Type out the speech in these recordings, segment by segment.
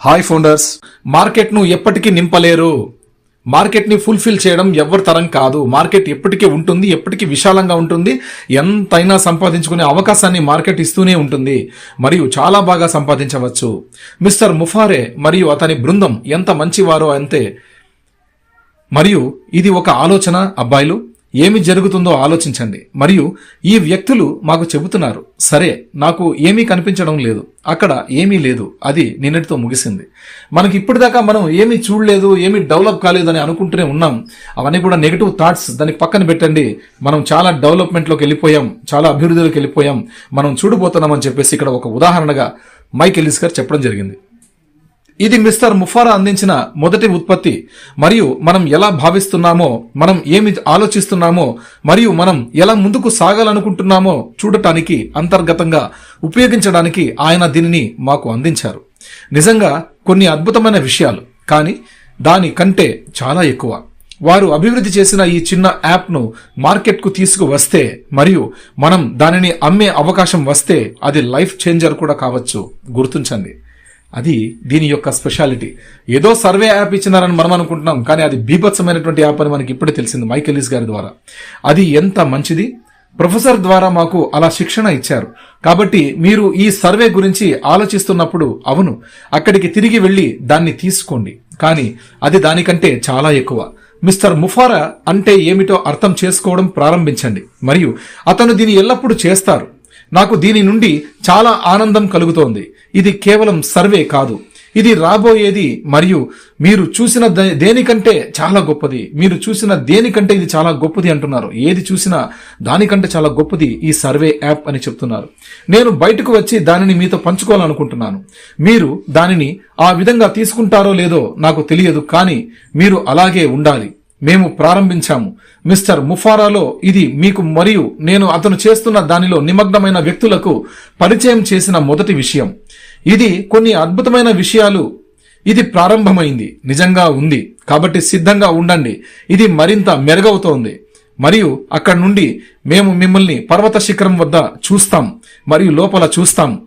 Hi founders మార్కెట్ను ఎప్పటికీ నింపలేరు మార్కెట్ని ఫుల్ఫిల్ చేయడం ఎవరి తరం కాదు మార్కెట్ ఎప్పటికీ ఉంటుంది ఎప్పటికీ విశాలంగా ఉంటుంది ఎంతైనా సంపాదించుకునే అవకాశాన్ని మార్కెట్ ఇస్తూనే ఉంటుంది మరియు చాలా బాగా సంపాదించవచ్చు మిస్టర్ ముఫారే మరియు అతని బృందం ఎంత మంచివారో అంతే మరియు ఇది ఒక ఆలోచన అబ్బాయిలు ఏమి జరుగుతుందో ఆలోచించండి. మరియు ఈ వ్యక్తులు మాకు చెబుతున్నారు సరే నాకు ఏమీ కనిపించడం లేదు అక్కడ ఏమీ లేదు అది నిన్నటితో ముగిసింది. మనకి ఇప్పటిదాకా మనం ఏమీ చూడలేదు ఏమీ డెవలప్ కాలేదు అని అనుకుంటూనే ఉన్నాం. అవన్నీ కూడా నెగిటివ్ థాట్స్ దానికి పక్కన పెట్టండి. మనం చాలా డెవలప్మెంట్లోకి వెళ్ళిపోయాం చాలా అభివృద్ధిలోకి వెళ్ళిపోయాం. మనం చూడబోతున్నామని చెప్పేసి ఇక్కడ ఒక ఉదాహరణగా మైక్ ఎలిస్ గారు చెప్పడం జరిగింది. ఇది మిస్టర్ ముఫారా అందించిన మొదటి ఉత్పత్తి. మరియు మనం ఎలా భావిస్తున్నామో మనం ఏమి ఆలోచిస్తున్నామో మరియు మనం ఎలా ముందుకు సాగాలనుకుంటున్నామో చూడటానికి అంతర్గతంగా ఉపయోగించడానికి ఆయన దీనిని మాకు అందించారు. నిజంగా కొన్ని అద్భుతమైన విషయాలు కానీ దాని కంటే చాలా ఎక్కువ. వారు అభివృద్ధి చేసిన ఈ చిన్న యాప్ను మార్కెట్కు తీసుకువస్తే మరియు మనం దానిని అమ్మే అవకాశం వస్తే అది లైఫ్ చేంజర్ కూడా కావచ్చు. గుర్తుంచండి. అది దీని యొక్క స్పెషాలిటీ ఏదో సర్వే యాప్ ఇచ్చినారని మనం అనుకుంటున్నాం కానీ అది బీభత్సమైనటువంటి యాప్ అని మనకి ఇప్పుడే తెలిసింది మైకెలిస్ గారి ద్వారా. అది ఎంత మంచిది? ప్రొఫెసర్ ద్వారా మాకు అలా శిక్షణ ఇచ్చారు. కాబట్టి మీరు ఈ సర్వే గురించి ఆలోచిస్తున్నప్పుడు అవును అక్కడికి తిరిగి వెళ్ళి దాన్ని తీసుకోండి. కానీ అది దానికంటే చాలా ఎక్కువ. మిస్టర్ ముఫారా అంటే ఏమిటో అర్థం చేసుకోవడం ప్రారంభించండి. మరియు అతను దీన్ని ఎల్లప్పుడూ చేస్తారు. నాకు దీని నుండి చాలా ఆనందం కలుగుతోంది. ఇది కేవలం సర్వే కాదు. ఇది రాబోయేది మరియు మీరు చూసిన దేనికంటే చాలా గొప్పది. మీరు చూసిన దేనికంటే ఇది చాలా గొప్పది అంటున్నారు. ఏది చూసినా దానికంటే చాలా గొప్పది ఈ సర్వే యాప్ అని చెప్తున్నారు. నేను బయటకు వచ్చి దానిని మీతో పంచుకోవాలనుకుంటున్నాను. మీరు దానిని ఆ విధంగా తీసుకుంటారో లేదో నాకు తెలియదు కానీ మీరు అలాగే ఉండాలి. మేము ప్రారంభించాము. మిస్టర్ ముఫారాలో ఇది మీకు మరియు నేను అతను చేస్తున్న దానిలో నిమగ్నమైన వ్యక్తులకు పరిచయం చేసిన మొదటి విషయం. ఇది కొన్ని అద్భుతమైన విషయాలు. ఇది ప్రారంభమైంది. నిజంగా ఉంది. కాబట్టి సిద్ధంగా ఉండండి. ఇది మరింత మెరుగవుతోంది. మరియు అక్కడి నుండి మేము మిమ్మల్ని పర్వత శిఖరం వద్ద చూస్తాం. మరియు లోపల చూస్తాం.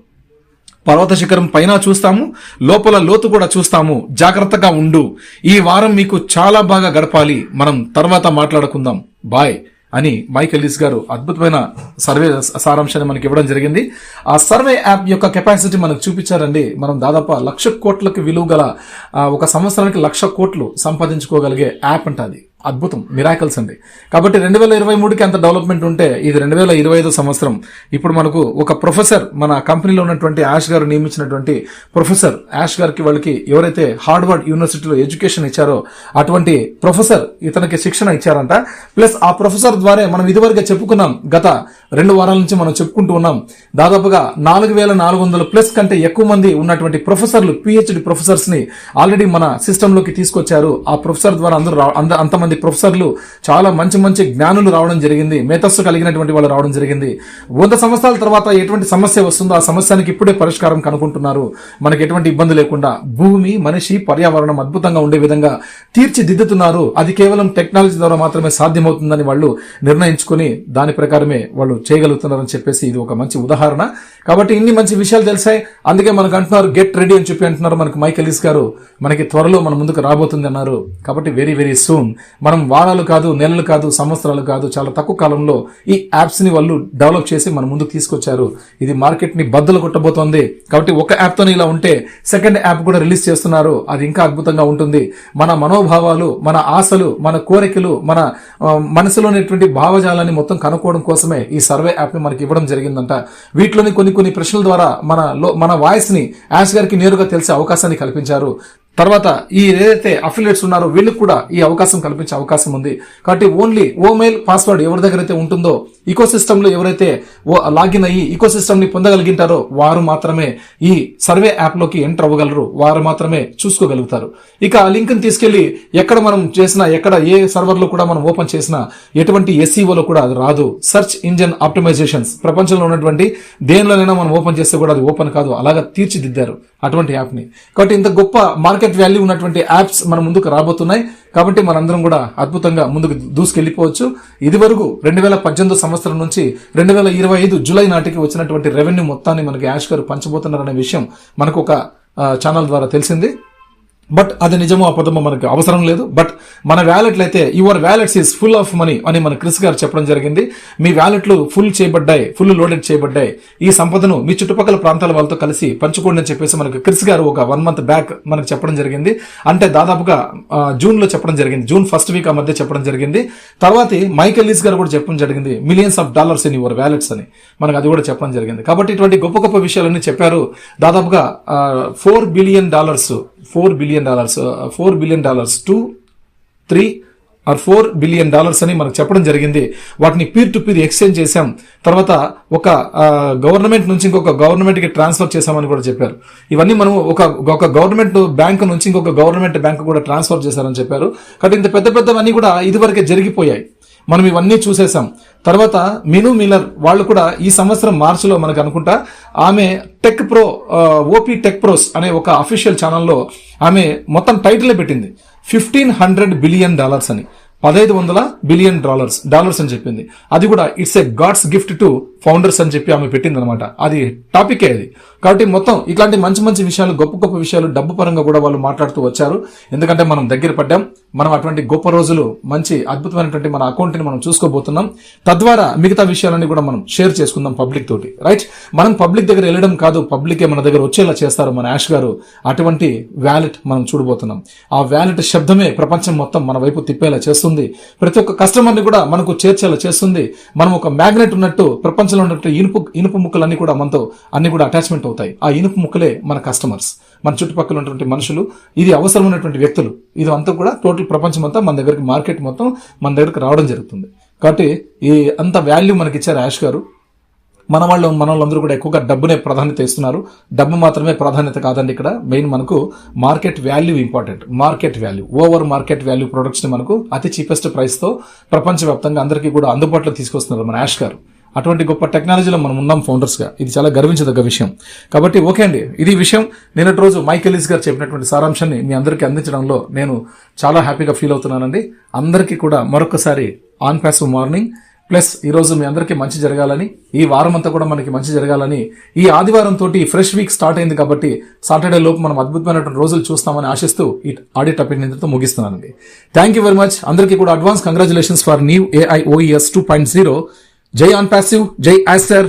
పర్వత శిఖరం పైన చూస్తాము లోపల లోతు కూడా చూస్తాము. జాగ్రత్తగా ఉండు. ఈ వారం మీకు చాలా బాగా గడపాలి. మనం తర్వాత మాట్లాడుకుందాం. బాయ్ అని మైక్ ఎలిస్ గారు అద్భుతమైన సర్వే సారాంశాన్ని మనకి ఇవ్వడం జరిగింది. ఆ సర్వే యాప్ యొక్క కెపాసిటీ మనకు చూపించారండి. మనం దాదాపు లక్ష కోట్లకు విలువ గల ఒక సంవత్సరానికి లక్ష కోట్లు సంపాదించుకోగలిగే యాప్ అంట అది. అద్భుతం. మిరాకల్స్ అండి. కాబట్టి రెండు వేల ఇరవై మూడుకి అంత డెవలప్మెంట్ ఉంటే ఇది రెండు వేల ఇరవై ఐదు సంవత్సరం. ఇప్పుడు మనకు ఒక ప్రొఫెసర్ మన కంపెనీలో ఉన్నటువంటి యాష్ గారు నియమించినటువంటి ప్రొఫెసర్ యాష్ గారికి వాళ్ళకి ఎవరైతే హార్డ్వర్డ్ యూనివర్సిటీలో ఎడ్యుకేషన్ ఇచ్చారో అటువంటి ప్రొఫెసర్ ఇతనికి శిక్షణ ఇచ్చారంట. ప్లస్ ఆ ప్రొఫెసర్ ద్వారా మనం ఇదివరకే చెప్పుకున్నాం గత రెండు వారాల నుంచి మనం చెప్పుకుంటూ ఉన్నాం. దాదాపుగా నాలుగు వేల నాలుగు వందల ప్లస్ కంటే ఎక్కువ మంది ఉన్నటువంటి ప్రొఫెసర్లు పిహెచ్డి ప్రొఫెసర్స్ని ఆల్రెడీ మన సిస్టంలోకి తీసుకొచ్చారు. ఆ ప్రొఫెసర్ ద్వారా అందరూ అంతమంది మంది ప్రొఫెసర్లు చాలా మంచి మంచి జ్ఞానులు రావడం జరిగింది మేధస్సు కలిగినటువంటి వాళ్ళు రావడం జరిగింది. వంద సంవత్సరాల తర్వాత ఎటువంటి సమస్య వస్తుందో ఆ సమస్యకి ఇప్పుడే పరిష్కారం కనుక్కుంటున్నారు. మనకి ఎటువంటి ఇబ్బంది లేకుండా భూమి మనిషి పర్యావరణం అద్భుతంగా ఉండే విధంగా తీర్చిదిద్దుతున్నారు. అది కేవలం టెక్నాలజీ ద్వారా మాత్రమే సాధ్యమవుతుందని వాళ్ళు నిర్ణయించుకుని దాని ప్రకారమే వాళ్ళు చేయగలుగుతున్నారని చెప్పేసి ఇది ఒక మంచి ఉదాహరణ. కాబట్టి ఇన్ని మంచి విషయాలు తెలిసాయి. అందుకే మనకు అంటున్నారు గెట్ రెడీ అని చెప్పి అంటున్నారు మనకు మైకెలిస్ గారు. మనకి త్వరలో మన ముందుకు రాబోతుంది అన్నారు. కాబట్టి వెరీ వెరీ సూన్. మనం వారాలు కాదు నెలలు కాదు సంవత్సరాలు కాదు చాలా తక్కువ కాలంలో ఈ యాప్స్ని వాళ్ళు డెవలప్ చేసి మన ముందుకు తీసుకొచ్చారు. ఇది మార్కెట్ని బద్దలు కొట్టబోతోంది. కాబట్టి ఒక యాప్ ఇలా ఉంటే సెకండ్ యాప్ కూడా రిలీజ్ చేస్తున్నారు. అది ఇంకా అద్భుతంగా ఉంటుంది. మన మనోభావాలు మన ఆశలు మన కోరికలు మన మనసులోనేటువంటి భావజాలాన్ని మొత్తం కనుక్కోవడం కోసమే ఈ సర్వే యాప్ని మనకి ఇవ్వడం జరిగిందంట. వీటిలోని కొన్ని కొన్ని ప్రశ్నల ద్వారా మన లో- మన వాయిస్ని యాష్ గారికి నేరుగా తెలిసే అవకాశాన్ని కల్పించారు. తర్వాత ఈ ఏదైతే అఫిలియేట్స్ ఉన్నారో వీళ్ళకి కూడా ఈ అవకాశం కల్పించే అవకాశం ఉంది. కాబట్టి ఓన్లీ ఓమెయిల్ పాస్వర్డ్ ఎవరి దగ్గర అయితే ఉంటుందో ఈకో లో ఎవరైతే ఓ- లాగిన్ అయ్యి ఈకో ని పొందగలిగింటారో వారు మాత్రమే ఈ సర్వే యాప్లోకి ఎంటర్ అవ్వగలరు. వారు మాత్రమే చూసుకోగలుగుతారు. ఇక ఆ లింక్ని తీసుకెళ్ళి ఎక్కడ మనం చేసినా ఎక్కడ ఏ సర్వర్లో కూడా మనం ఓపెన్ చేసినా ఎటువంటి SEO లో కూడా అది రాదు. సెర్చ్ ఇంజన్ ఆప్టిమైజేషన్స్ ప్రపంచంలో ఉన్నటువంటి దేనిలోనైనా మనం ఓపెన్ చేస్తే కూడా అది ఓపెన్ కాదు. అలాగా తీర్చిదిద్దారు అటువంటి యాప్ని. కాబట్టి ఇంత గొప్ప మార్కెట్ వాల్యూ ఉన్నటువంటి యాప్స్ మన ముందుకు రాబోతున్నాయి. కాబట్టి మనందరం కూడా అద్భుతంగా ముందుకు దూసుకెళ్ళిపోవచ్చు ఇది వరకు రెండు వేల పద్దెనిమిది సంవత్సరం నుంచి రెండు వేల ఇరవై ఐదు జూలై నాటికి వచ్చినటువంటి రెవెన్యూ మొత్తాన్ని మనకి యాష్ గారు పంచబోతున్నారనే విషయం మనకు ఒక ఛానల్ ద్వారా తెలిసింది. బట్ అది నిజమో అబద్ధమో మనకు అవసరం లేదు. బట్ మన వ్యాలెట్లు అయితే your wallets is full of money అని మన క్రిస్ గారు చెప్పడం జరిగింది. మీ వ్యాలెట్లు ఫుల్ చేయబడ్డాయి ఫుల్ లోడెడ్ చేయబడ్డాయి. ఈ సంపదను మీ చుట్టుపక్కల ప్రాంతాల వాళ్ళతో కలిసి పంచుకోండి అని చెప్పేసి మనకు క్రిస్ గారు ఒక వన్ మంత్ బ్యాక్ మనకు చెప్పడం జరిగింది. అంటే దాదాపుగా జూన్లో చెప్పడం జరిగింది. జూన్ ఫస్ట్ వీక్ ఆ మధ్య చెప్పడం జరిగింది. తర్వాత మైకెల్ లీస్ గారు కూడా చెప్పడం జరిగింది millions of dollars in your wallets అని. మనకు అది కూడా చెప్పడం జరిగింది. కాబట్టి ఇటువంటి గొప్ప గొప్ప విషయాలన్నీ చెప్పారు. దాదాపుగా four billion dollars four billion dollars four billion dollars two three or four billion dollars అని మనకు చెప్పడం జరిగింది. వాటిని పీర్ టు పీర్ ఎక్స్చేంజ్ చేశాం. తర్వాత ఒక గవర్నమెంట్ నుంచి ఇంకొక గవర్నమెంట్కి ట్రాన్స్ఫర్ చేశామని కూడా చెప్పారు. ఇవన్నీ మనం ఒక ఒక గవర్నమెంట్ బ్యాంక్ నుంచి ఇంకొక గవర్నమెంట్ బ్యాంక్ కూడా ట్రాన్స్ఫర్ చేశారని చెప్పారు. కాబట్టి ఇంత పెద్ద పెద్దవన్నీ కూడా ఇదివరకే జరిగిపోయాయి. మనం ఇవన్నీ చూసేసాం తర్వాత మిను మిల్లర్ వాళ్ళు కూడా ఈ సంవత్సరం మార్చిలో మనకు అనుకుంటా ఆమె tech pro OP tech pros అనే ఒక అఫీషియల్ ఛానల్లో ఆమె మొత్తం టైటిల్ పెట్టింది. ఫిఫ్టీన్ హండ్రెడ్ బిలియన్ డాలర్స్ అని. పదహైదు వందల బిలియన్ డాలర్స్ డాలర్స్ అని చెప్పింది. అది కూడా it's a god's gift to founders అని చెప్పి ఆమె పెట్టింది అనమాట అది టాపికే అది. కాబట్టి మొత్తం ఇట్లాంటి మంచి మంచి విషయాలు గొప్ప గొప్ప విషయాలు డబ్బు పరంగా కూడా వాళ్ళు మాట్లాడుతూ వచ్చారు. ఎందుకంటే మనం దగ్గర పడ్డాం. మనం అటువంటి గొప్ప రోజులు మంచి అద్భుతమైనటువంటి మన అకౌంట్ని మనం చూసుకోబోతున్నాం. తద్వారా మిగతా విషయాలన్నీ కూడా మనం షేర్ చేసుకుందాం పబ్లిక్ తోటి. రైట్? మనం పబ్లిక్ దగ్గర వెళ్ళడం కాదు పబ్లికే మన దగ్గర వచ్చేలా చేస్తారు మన యాష్ గారు. అటువంటి వ్యాలెట్ మనం చూడబోతున్నాం. ఆ వ్యాలెట్ శబ్దమే ప్రపంచం మొత్తం మన వైపు తిప్పేలా చేస్తుంది. ప్రతి ఒక్క కస్టమర్ని కూడా మనకు చేర్చేలా చేస్తుంది. మనం ఒక మ్యాగ్నెట్ ఉన్నట్టు ప్రపంచంలో ఉన్నట్టు ఇనుపు ఇనుపు ముక్కలన్నీ కూడా మనతో అన్ని కూడా అటాచ్మెంట్ అవుతాయి. ఆ ఇనుపు ముక్కలే మన కస్టమర్స్. మన చుట్టుపక్కల ఉన్నటువంటి మనుషులు ఇది అవసరమైనటువంటి వ్యక్తులు. ఇది అంతా కూడా టోటల్ ప్రపంచం అంతా మన దగ్గరికి మార్కెట్ మొత్తం మన దగ్గరికి రావడం జరుగుతుంది. కాబట్టి ఈ అంత వాల్యూ మనకి ఇచ్చారు యాష్ గారు. మన వాళ్ళు మన వాళ్ళందరూ కూడా ఎక్కువగా డబ్బునే ప్రాధాన్యత ఇస్తున్నారు. డబ్బు మాత్రమే ప్రాధాన్యత కాదండి ఇక్కడ. మెయిన్ మనకు market value important. Market value over market value ప్రొడక్ట్స్ని మనకు అతి చీపెస్ట్ ప్రైస్తో ప్రపంచవ్యాప్తంగా అందరికీ కూడా అందుబాటులో తీసుకొస్తున్నారు మన యాష్ గారు. అటువంటి గొప్ప టెక్నాలజీలో మనం ఉన్నాం ఫౌండర్స్గా ఇది చాలా గర్వించదగ్గ విషయం. కాబట్టి ఓకే అండి. ఇది విషయం. నిన్నటి రోజు మైకెలిస్ గారు చెప్పినటువంటి సారాంశాన్ని మీ అందరికీ అందించడంలో నేను చాలా హ్యాపీగా ఫీల్ అవుతున్నానండి. అందరికీ కూడా మరొకసారి ఆన్ ప్యాసివ్ మార్నింగ్ ప్లస్ ఈ రోజు మీ అందరికీ మంచి జరగాలని ఈ వారం అంతా కూడా మనకి మంచి జరగాలని ఈ ఆదివారం తోటి ఫ్రెష్ వీక్ స్టార్ట్ అయింది కాబట్టి సాటర్డే లోపు మనం అద్భుతమైనటువంటి రోజులు చూస్తామని ఆశిస్తూ ఈ ఆడియో టాపిక్ నిందితో ముగిస్తున్నానండి. థ్యాంక్ యూ వెరీ మచ్ అందరికీ కూడా advance congratulations for new AI OES two point zero జై ఆన్ ప్యాసివ్ జై యాసర్